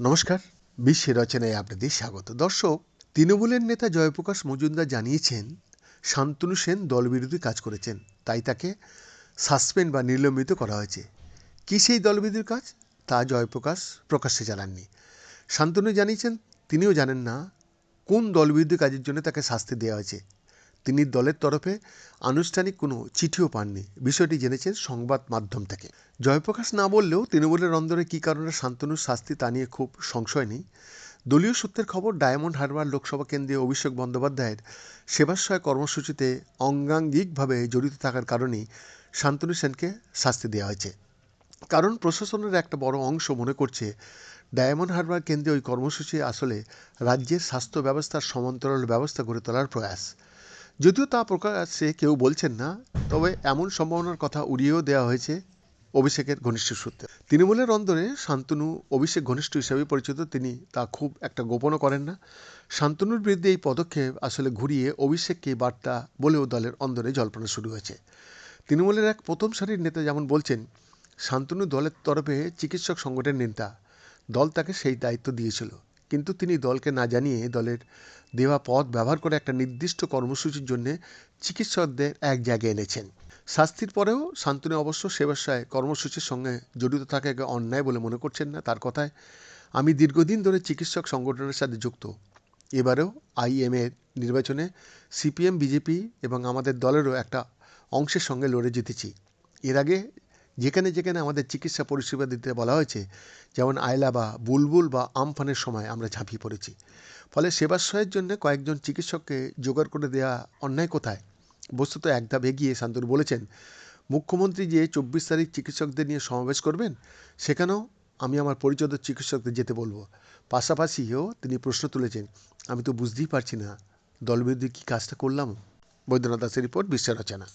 নমস্কার বিশ্বের রচনায় আপনাদের স্বাগত। দর্শক, তৃণমূলের নেতা জয়প্রকাশ মজুমদার জানিয়েছেন, শান্তনু সেন দলবিরোধী কাজ করেছেন, তাই তাকে সাসপেন্ড বা নিলম্বিত করা হয়েছে। কী সেই দলবিরোধীর কাজ? তা জয়প্রকাশ প্রকাশ্যে জানাননি। শান্তনু জানিয়েছেন, তিনিও জানেন না কোন দলবিরোধী কাজের জন্য তাকে শাস্তি দেওয়া হয়েছে। তিনি দলের তরফে আনুষ্ঠানিক কোনো চিঠিও পাননি। বিষয়টি জেনেছেন সংবাদ মাধ্যম থেকে। জয়প্রকাশ না বললেও তৃণমূলের অন্দরে কী কারণে শান্তনুর শাস্তি তা নিয়ে খুব সংশয় নেই। দলীয় সূত্রের খবর, ডায়মন্ড হারবার লোকসভা কেন্দ্রে অভিষেক বন্দ্যোপাধ্যায়ের সেবাশ্রয় কর্মসূচিতে অঙ্গাঙ্গিকভাবে জড়িত থাকার কারণেই শান্তনু সেনকে শাস্তি দেওয়া হয়েছে। কারণ প্রশাসনের একটা বড় অংশ মনে করছে, ডায়মন্ড হারবার কেন্দ্রে ওই কর্মসূচি আসলে রাজ্যের স্বাস্থ্য ব্যবস্থার সমান্তরাল ব্যবস্থা গড়ে তোলার প্রয়াস। যদিও তা প্রকাশ্যে কেউ বলছেন না, তবে এমন সম্ভাবনার কথা উড়িয়েও দেওয়া হয়েছে অভিষেকের ঘনিষ্ঠ সূত্রে। তৃণমূলের অন্দরে শান্তনু অভিষেক ঘনিষ্ঠ হিসাবে পরিচিত, তিনি তা খুব একটা গোপনও করেন না। শান্তনুর বিরুদ্ধে এই পদক্ষেপ আসলে ঘুরিয়ে অভিষেককে বার্তা বলেও দলের অন্দরে জল্পনা শুরু হয়েছে। তৃণমূলের এক প্রথম সারির নেতা যেমন বলছেন, শান্তনু দলের তরফে চিকিৎসক সংগঠনের নেতা, দল তাকে সেই দায়িত্ব দিয়েছিল। কিন্তু তিনি দলকে না জানিয়ে দলের দেওয়া পথ ব্যবহার করে একটা নির্দিষ্ট কর্মসূচির জন্য চিকিৎসকদের এক জায়গায় এনেছেন। শাস্তির পরেও শান্তনু অবশ্য সেবাশ্রয় কর্মসূচির সঙ্গে জড়িত থাকাকে অন্যায় বলে মনে করছেন না। তার কথায়, আমি দীর্ঘদিন ধরে চিকিৎসক সংগঠনের সাথে যুক্ত। এবারেও আইএমএর নির্বাচনে সিপিএম, বিজেপি এবং আমাদের দলেরও একটা অংশের সঙ্গে লড়ে জিতেছি। এর আগে যেখানে যেখানে আমাদের চিকিৎসা পরিষেবা দিতে বলা হয়েছে, যেমন আয়লা বা বুলবুল বা আমফানের সময় আমরা ঝাঁপিয়ে পড়েছি। ফলে সেবাশ্রয়ের জন্য কয়েকজন চিকিৎসককে জোগাড় করে দেওয়া অন্যায় কোথায়? বস্তুত এক ধাপ এগিয়ে শান্তনু বলেছেন, মুখ্যমন্ত্রী যে চব্বিশ তারিখ চিকিৎসকদের নিয়ে সমাবেশ করবেন, সেখানেও আমি আমার পরিচিত চিকিৎসকদের যেতে বলব। পাশাপাশিও তিনি প্রশ্ন তুলেছেন, আমি তো বুঝতেই পারছি না, দলবিরোধী কী কাজটা করলাম? বৈদ্যনাথ দাসের রিপোর্ট বিশ্বের রচনা।